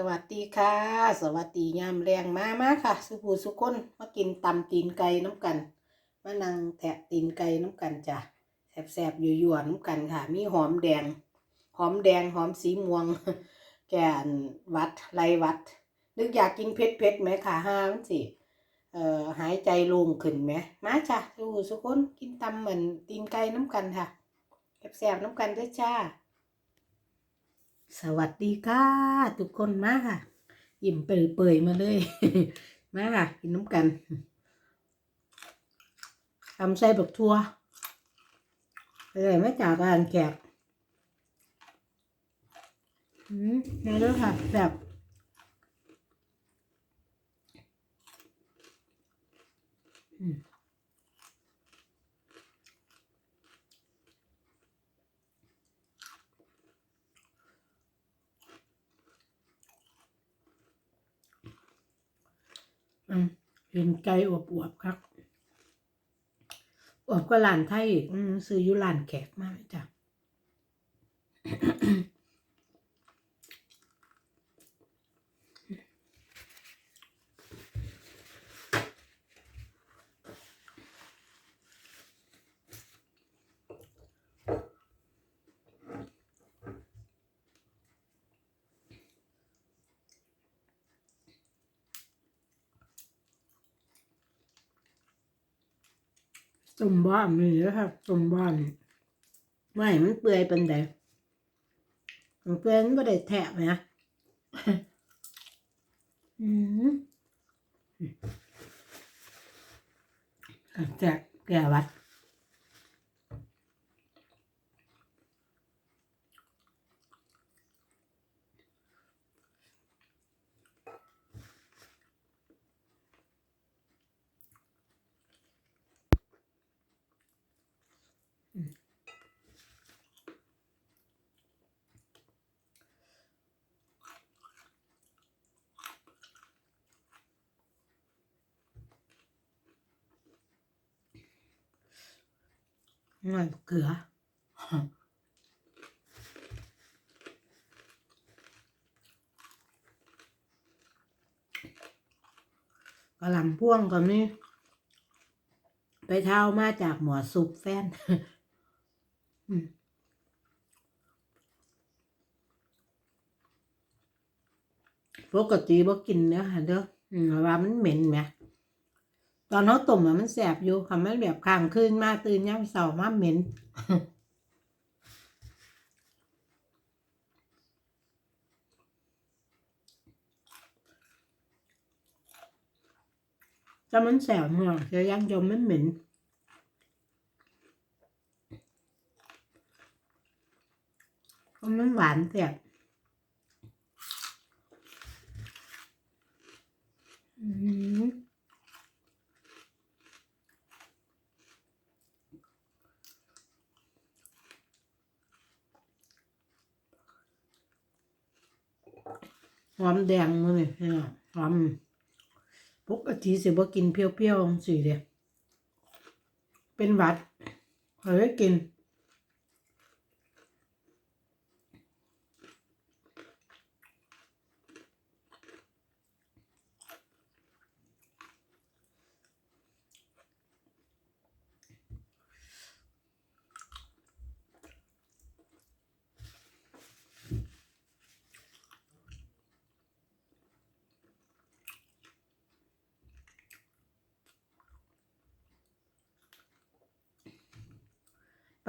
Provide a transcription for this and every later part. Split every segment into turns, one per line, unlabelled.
สวัสดีค่ะ สวัสดียามแรงมามาค่ะ สุภูสุคนมากินตำตีนไก่น้ำกันมานั่งแทะตีนไก่น้ำกันจ้ะแสบๆยั่ยวๆน้ำกันค่ะ มีหอมแดง หอมแดงหอมสีม่วง แกนวัดไรวัด นึกอยากกินเผ็ดเผ็ดไหมค่ะห้ามันสิเอ่อหายใจโล่งขึ้นไหมมาจ้ะสุภูสุคนกินตำเหมือนตีนไก่น้ำกันค่ะแสบๆน้ำกันด้วยจ้า สวัสดีค่ะ ทุกคนมาค่ะยิ้มเปื่อยๆมาเลย มาค่ะ กินน้ำกันทำไส้บักทัวอะไรไม่จากอารแขกอืมมาด้วยค่ะแบบอืม เห็นไกลอวบๆครับอวบก็หลานไทยซื้ออยุหลานแขกมากจ้ะ ต้มบ้านนี่นะครับต้มบ้านไม่มันเปื่อยเป็นไดมันเปื่อยมันไม่ได้แทะไหมนะอืมแจกแก่วัด หน่อยเกลือกระหล่ำพ่วงกับนี่ ไปเท้ามาจากหมอสุกแฟน ปกติบ่กินเด้อค่ะเด้ออืมว่ามันเหม็นไหมตอนเขาต้มอะมันแสบอยู่ค่ะมันแบบค้างคืนมาตื่นย่ำเสาร์มาเหม็นแต่มันแสบเหรอจะยังยมมันเหม็น เพรานหวานแสบอืมหอมแดงมาเลยพี่น้องหอมปกติสิบ่กินเปรี้ยวๆสิเดียเป็นหวัดเฮ้ยกิน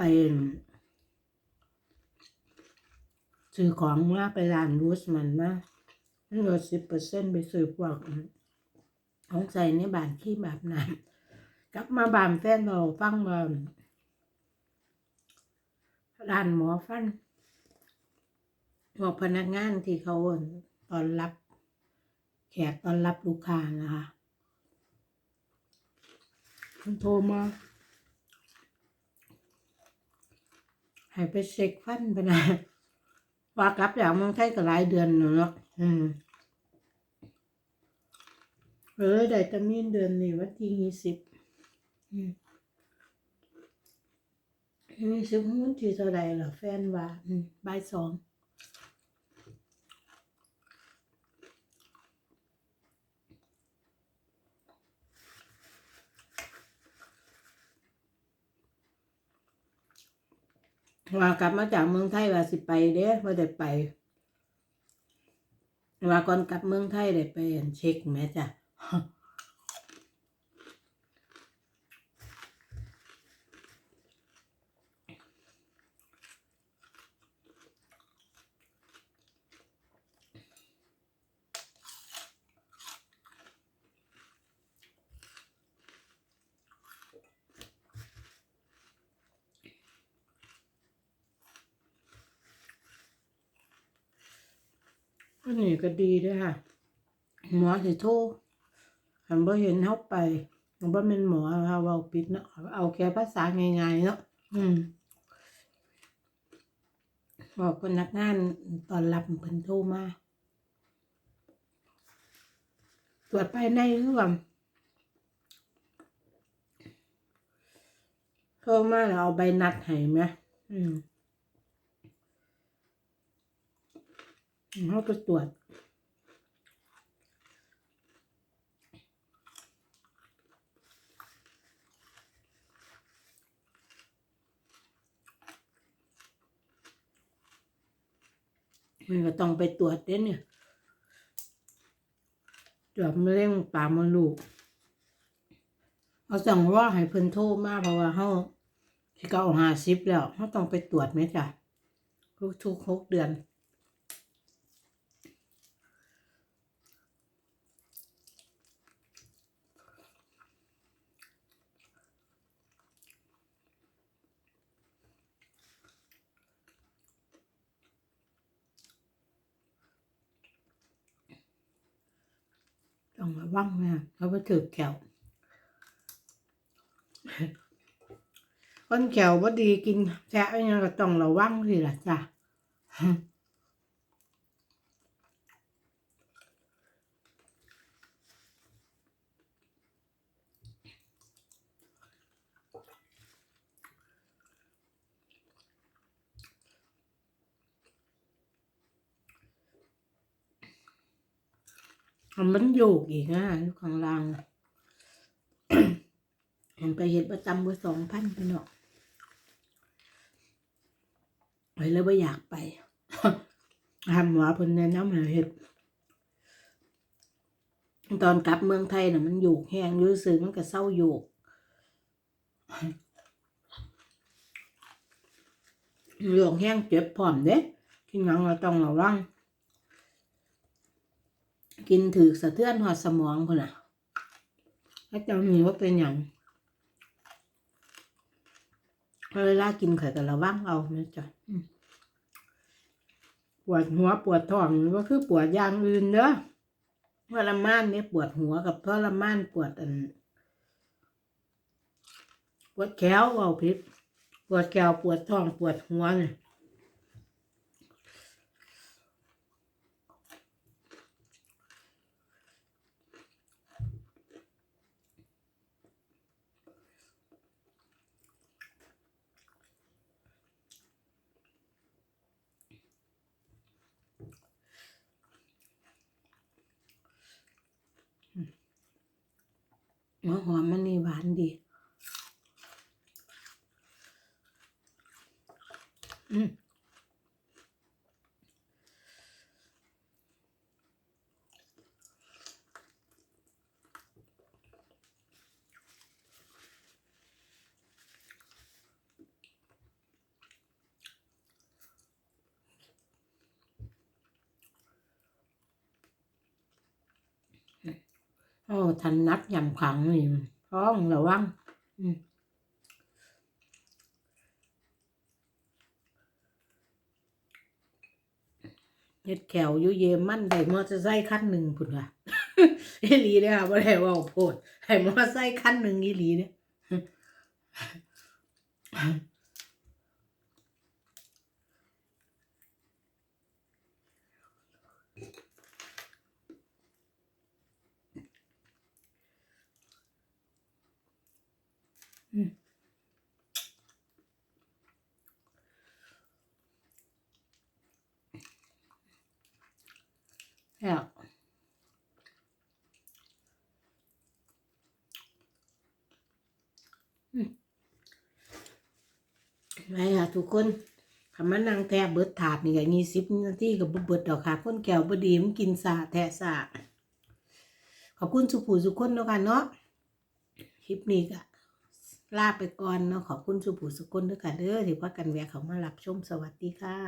ไป ซื้อของมาไปร้านรูสมันมาลดสิบเปอร์เซ็นต์ไปซื้อพวกของใส่ในบานขี้แบบนั้นกลับมาบานแฟนเราฟังว่าร้านหมอฟันบอกพนักงานที่เขาตอนรับ แขกตอนรับลูกค้านะคะมันโทรมา ให้ไปเช็คฟันไปนะว่ากลับจากเมืองไทยก็หลายเดือนหนูเนาะอืมเออได้ตามีนเดือนนี้วันที่ยี่สิบอืมยี่สิบมันที่เท่าไรเหรอแฟนว่าอืมบ่ายสอง ว่ากลับมาจากเมืองไทยว่าสิไปเด้ว่าได้ไปว่าก่อนกลับเมืองไทยได้ไปเช็คแม่จ้ะ อันนี้ก็ดีด้วยค่ะ หมอสิโทรหันบ่เห็นเฮาไปมันบ่แม่นหมอค่ะเว้าปิดเนาะเอาแค่ภาษาง่ายๆเนาะอืมบอกพนักงานตอนรับเพิ่นโทรมาตรวจภายในคือว่าโทรมาแล้วเอาใบนัดให้ไหมอืม เขาไปตรวจมันก็ต้องไปตรวจเด้เนี่ยตรวจมะเร็งปากมดลูก เอาสั่งว่าให้เพิ่นโทรมากเพราะว่าเฮาสิเก้าห้าสิบแล้วเฮาต้องไปตรวจไหมจ้ะทุกทุกหกเดือน องระวังนะเขาไปถือแขวคนแขวบ่ดีกินแซะยังก็ต้องระวังสิล่ะจ้ะ มันโยกอีกนะอยู่ข้างล่างมันไปเห็ดประจำเบอร์สองพันพี่เนาะไปแล้วไม่อยากไปทำหมอพนแนะนำให้เห็ดตอนกลับเมืองไทยน่ะ มันโยกแห้งอยูซื่อมันก็เศร้าโยกโยกแห้งเจ็บพร้อมเด้กินหยังเราต้องระวัง กินถือสะเทือนหอดสมองพุ่นน่ะถ้าจ้าหนีว่าเป็นอย่างเวลากินไข่ก็ระวังเอานะจ๊ะปวดหัวปวดท้องก็คือปวดอย่างอื่นเด้อทรมานเนี่ยปวดหัวกับทรมานปวดอันปวดแขวเอาพิษปวดแขวปวดท้องปวดหัวเนี่ย หัวหอมมันนี่หวานดี อืม โอ้ทันนัดยำขังนี่ท้องระวังเฮ็ดแขวอยู่เยมันได้มอเตอร์ไซค์คันหนึ่งพุ่นค่ะอีหลีเด้อค่ะบ่ได้ว่าโพดให้มอเตอร์ไซค์คันหนึ่งอีหลีเด้อ แล้วอืมไปค่ะทุกคนคำว่านั่งแทะเบิดถาดนี่ก็ยี่สิบนาทีก็บ่เบิดดอกค่ะคนแก้วบดีมันกินสาแทะสาขอบคุณสุผู้สุคนเนาะค่ะเนาะคลิปนี้ก็ ลาไปก่อนเนาะขอบคุณสุภูสุคนด้วยค่ะเด้อที่พากันแวะเขามารับชมสวัสดีค่ะ